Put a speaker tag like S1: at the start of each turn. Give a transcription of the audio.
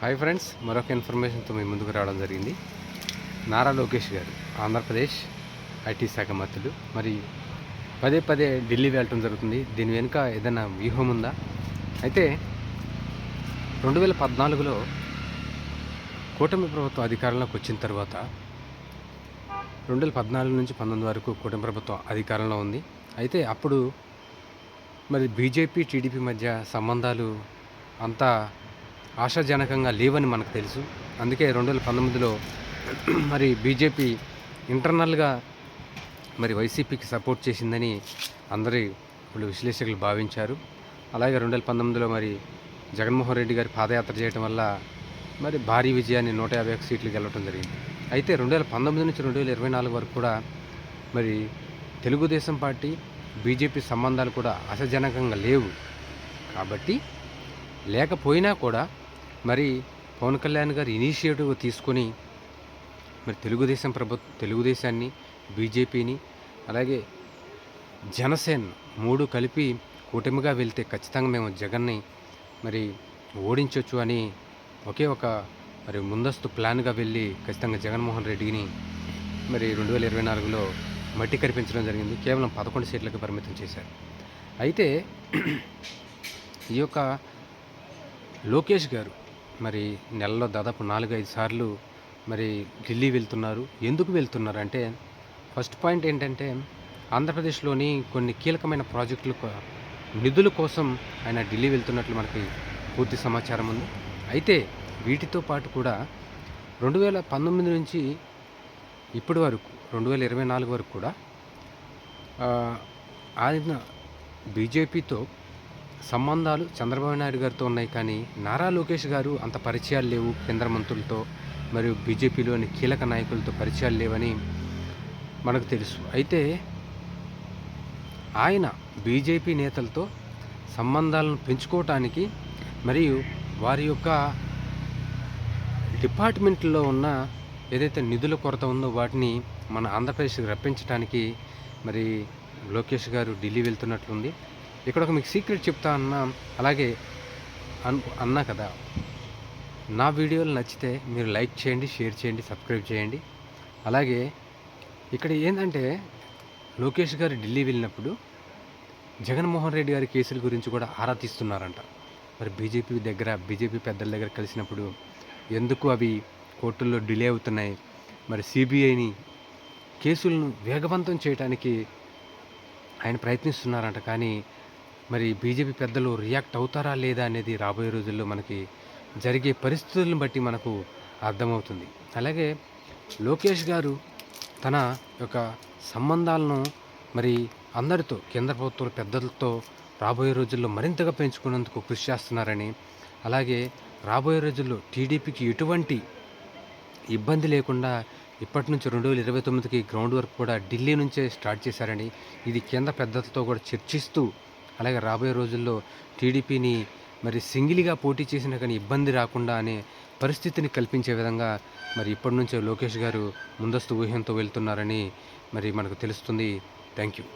S1: Hi friends మరొక ఇన్ఫర్మేషన్తో మీ ముందుకు రావడం జరిగింది. నారా లోకేష్ గారు ఆంధ్రప్రదేశ్ ఐటీ శాఖ మంత్రులు. మరి పదే పదే ఢిల్లీ వెళ్ళటం జరుగుతుంది. దీని వెనుక ఏదైనా వ్యూహం ఉందా? అయితే రెండు వేల పద్నాలుగులో కూటమి ప్రభుత్వం అధికారంలోకి వచ్చిన తర్వాత రెండు వేల పద్నాలుగు నుంచి పంతొమ్మిది వరకు కూటమి ప్రభుత్వం అధికారంలో ఉంది. అయితే అప్పుడు మరి బీజేపీ టీడీపీ మధ్య సంబంధాలు అంతా ఆశాజనకంగా లేవని మనకు తెలుసు. అందుకే రెండు వేల పంతొమ్మిదిలో మరి బీజేపీ ఇంటర్నల్గా మరి వైసీపీకి సపోర్ట్ చేసిందని అందరి ఇప్పుడు విశ్లేషకులు భావించారు. అలాగే రెండు వేల పంతొమ్మిదిలో మరి జగన్మోహన్ రెడ్డి గారి పాదయాత్ర చేయడం వల్ల మరి భారీ విజయాన్ని నూట యాభై ఒక సీట్లు గెలవడం జరిగింది. అయితే రెండు వేల పంతొమ్మిది నుంచి రెండు వేల ఇరవై నాలుగు వరకు కూడా మరి తెలుగుదేశం పార్టీ బీజేపీ సంబంధాలు కూడా ఆశాజనకంగా లేవు. కాబట్టి లేకపోయినా కూడా మరి పవన్ కళ్యాణ్ గారు ఇనిషియేటివ్ తీసుకొని మరి తెలుగుదేశం ప్రభుత్వం తెలుగుదేశాన్ని బీజేపీని అలాగే జనసేన మూడు కలిపి కూటమిగా వెళ్తే ఖచ్చితంగా మేము జగన్ని మరి ఓడించవచ్చు అని ఒకే ఒక మరి ముందస్తు ప్లాన్గా వెళ్ళి ఖచ్చితంగా జగన్మోహన్ రెడ్డిని మరి రెండు వేల ఇరవై నాలుగులో మట్టి కరిపించడం జరిగింది. కేవలం పదకొండు సీట్లకు పరిమితం చేశారు. అయితే ఈ యొక్క లోకేష్ గారు మరి నెలలో దాదాపు నాలుగైదు సార్లు మరి ఢిల్లీ వెళ్తున్నారు. ఎందుకు వెళ్తున్నారు అంటే ఫస్ట్ పాయింట్ ఏంటంటే ఆంధ్రప్రదేశ్లోని కొన్ని కీలకమైన ప్రాజెక్టుల నిధుల కోసం ఆయన ఢిల్లీ వెళ్తున్నట్లు మనకి పూర్తి సమాచారం ఉంది. అయితే వీటితో పాటు కూడా రెండు వేల పంతొమ్మిది నుంచి ఇప్పటి వరకు రెండు వేల ఇరవై నాలుగు వరకు కూడా ఆయన బీజేపీతో సంబంధాలు చంద్రబాబు నాయుడు గారితో ఉన్నాయి కానీ నారా లోకేష్ గారు అంత పరిచయాలు లేవు కేంద్ర మంత్రులతో మరియు బీజేపీలోని కీలక నాయకులతో పరిచయాలు లేవని మనకు తెలుసు. అయితే ఆయన బీజేపీ నేతలతో సంబంధాలను పెంచుకోవటానికి మరియు వారి యొక్క డిపార్ట్మెంట్లో ఉన్న ఏదైతే నిధుల కొరత ఉందో వాటిని మన ఆంధ్రప్రదేశ్కి రప్పించడానికి మరి లోకేష్ గారు ఢిల్లీ వెళ్తున్నట్లుంది. ఇక్కడ ఒక మీకు సీక్రెట్ చెప్తా అన్నా అలాగే అన్ అన్నా కదా. నా వీడియోలు నచ్చితే మీరు లైక్ చేయండి షేర్ చేయండి సబ్స్క్రైబ్ చేయండి. అలాగే ఇక్కడ ఏంటంటే లోకేష్ గారు ఢిల్లీ వెళ్ళినప్పుడు జగన్మోహన్ రెడ్డి గారి కేసుల గురించి కూడా ఆరా తీస్తున్నారంట. మరి బీజేపీ దగ్గర బీజేపీ పెద్దల దగ్గర కలిసినప్పుడు ఎందుకు అవి కోర్టుల్లో డిలే అవుతున్నాయి? మరి సిబిఐని కేసులను వేగవంతం చేయడానికి ఆయన ప్రయత్నిస్తున్నారంట. కానీ మరి బీజేపీ పెద్దలు రియాక్ట్ అవుతారా లేదా అనేది రాబోయే రోజుల్లో మనకి జరిగే పరిస్థితులను బట్టి మనకు అర్థమవుతుంది. అలాగే లోకేష్ గారు తన యొక్క సంబంధాలను మరి అందరితో కేంద్ర ప్రభుత్వ పెద్దలతో రాబోయే రోజుల్లో మరింతగా పెంచుకునేందుకు కృషి చేస్తున్నారని అలాగే రాబోయే రోజుల్లో టీడీపీకి ఎటువంటి ఇబ్బంది లేకుండా ఇప్పటి నుంచి రెండు వేల ఇరవై తొమ్మిదికి గ్రౌండ్ వర్క్ కూడా ఢిల్లీ నుంచే స్టార్ట్ చేశారని ఇది కేంద్ర పెద్దలతో కూడా చర్చిస్తూ అలాగే రాబోయే రోజుల్లో టీడీపీని మరి సింగిల్గా పోటీ చేసినా కానీ ఇబ్బంది రాకుండా అనే పరిస్థితిని కల్పించే విధంగా మరి ఇప్పటి నుంచే లోకేష్ గారు ముందస్తు ఊహ్యంతో వెళ్తున్నారని మరి మనకు తెలుస్తుంది. Thank you.